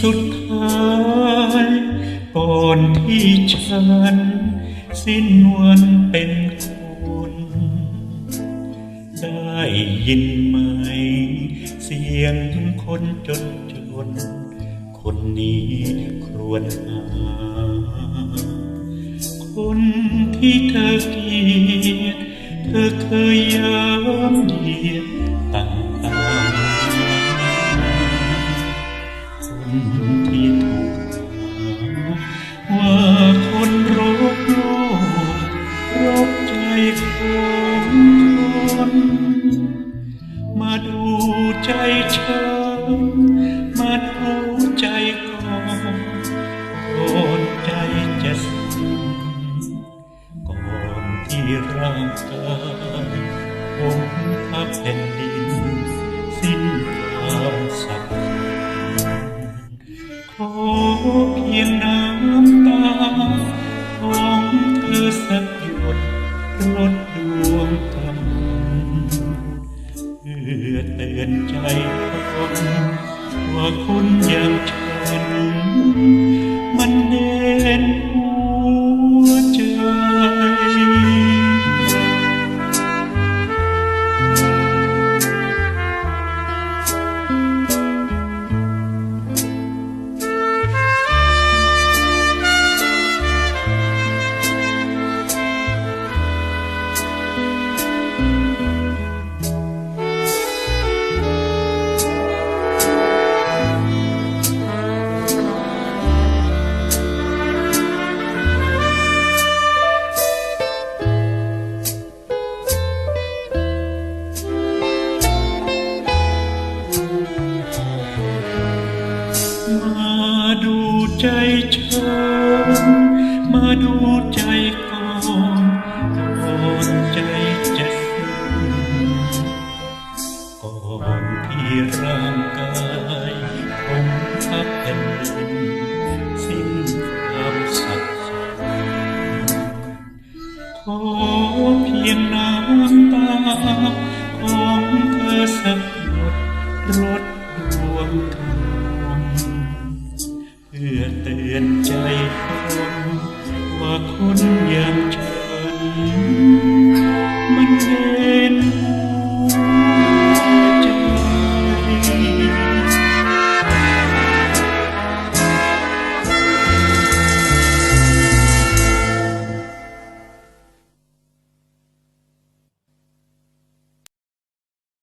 สุดท้ายก่อนที่ฉัน สิ้นวันเป็นคนได้ยินไหม เสียงคนจนจน คนนี้ครวญหา คนที่เธอเกลียดเธอเคยย้มเหยียด ร่างกายผมทับแผ่นดิน สิ้นความสักขอเพียงน้ำตา ของเธอสักหยดลดดวงกำเพื่อเตือนใจคนว่าคนอย่างฉันมัน มาดูใจฉัน มาดูใจก่อนก่อนใจจะสิ้นก่อนที่ร่างกายผมทับแผ่นดินสิ้นความศักดิ์สิทธิ์ขอเพียงน้ำตาของเธอสักหยดรด เพื่อเตือนใจคนว่าคนอย่างฉัน